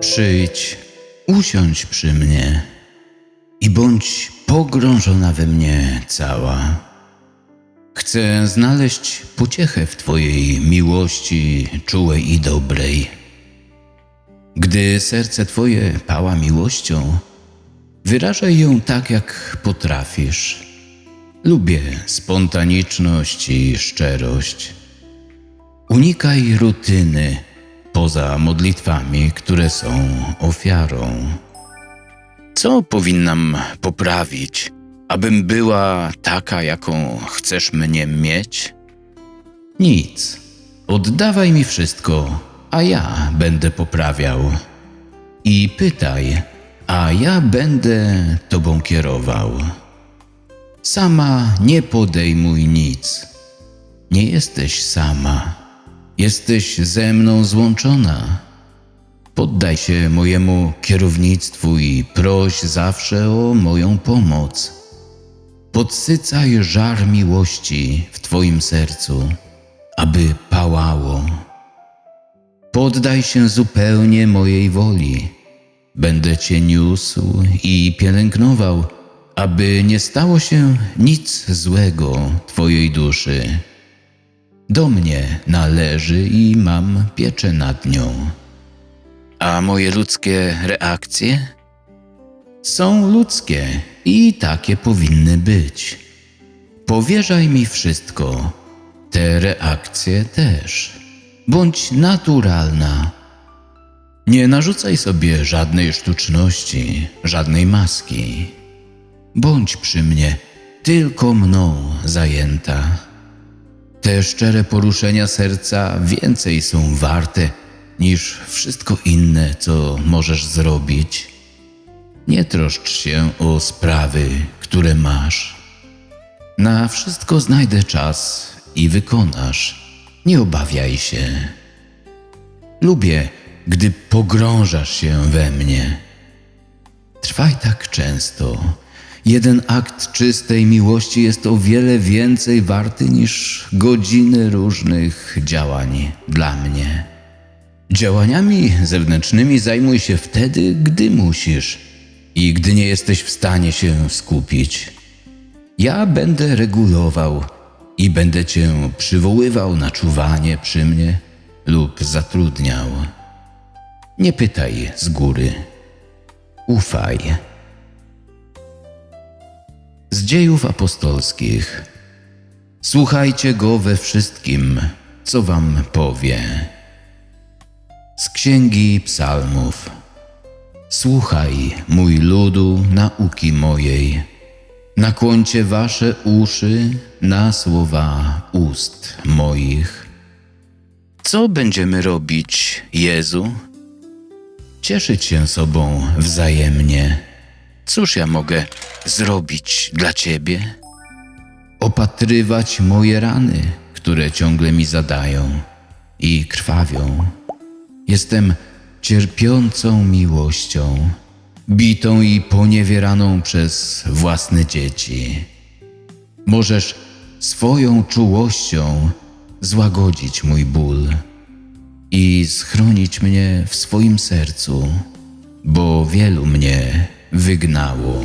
Przyjdź, usiądź przy mnie i bądź pogrążona we mnie cała. Chcę znaleźć pociechę w Twojej miłości czułej i dobrej. Gdy serce Twoje pała miłością, wyrażaj ją tak, jak potrafisz. Lubię spontaniczność i szczerość. Unikaj rutyny poza modlitwami, które są ofiarą. Co powinnam poprawić, abym była taka, jaką chcesz mnie mieć? Nic. Oddawaj mi wszystko, a ja będę poprawiał. I pytaj, a ja będę tobą kierował. Sama nie podejmuj nic. Nie jesteś sama. Jesteś ze mną złączona. Poddaj się mojemu kierownictwu i proś zawsze o moją pomoc. Podsycaj żar miłości w Twoim sercu, aby pałało. Poddaj się zupełnie mojej woli. Będę Cię niósł i pielęgnował, aby nie stało się nic złego Twojej duszy. Do mnie należy i mam pieczę nad nią. A moje ludzkie reakcje? Są ludzkie i takie powinny być. Powierzaj mi wszystko, te reakcje też. Bądź naturalna. Nie narzucaj sobie żadnej sztuczności, żadnej maski. Bądź przy mnie tylko mną zajęta. Te szczere poruszenia serca więcej są warte niż wszystko inne, co możesz zrobić. Nie troszcz się o sprawy, które masz. Na wszystko znajdę czas i wykonasz. Nie obawiaj się. Lubię, gdy pogrążasz się we mnie. Trwaj tak często. Jeden akt czystej miłości jest o wiele więcej warty niż godziny różnych działań dla mnie. Działaniami zewnętrznymi zajmuj się wtedy, gdy musisz i gdy nie jesteś w stanie się skupić. Ja będę regulował i będę cię przywoływał na czuwanie przy mnie lub zatrudniał. Nie pytaj z góry. Ufaj. Dziejów apostolskich. Słuchajcie go we wszystkim, co wam powie. Z księgi psalmów. Słuchaj, mój ludu, nauki mojej. Nakłoncie wasze uszy na słowa ust moich. Co będziemy robić, Jezu? Cieszyć się sobą wzajemnie. Cóż ja mogę zrobić dla Ciebie? Opatrywać moje rany, które ciągle mi zadają i krwawią. Jestem cierpiącą miłością, bitą i poniewieraną przez własne dzieci. Możesz swoją czułością złagodzić mój ból i schronić mnie w swoim sercu, bo wielu mnie wygnało.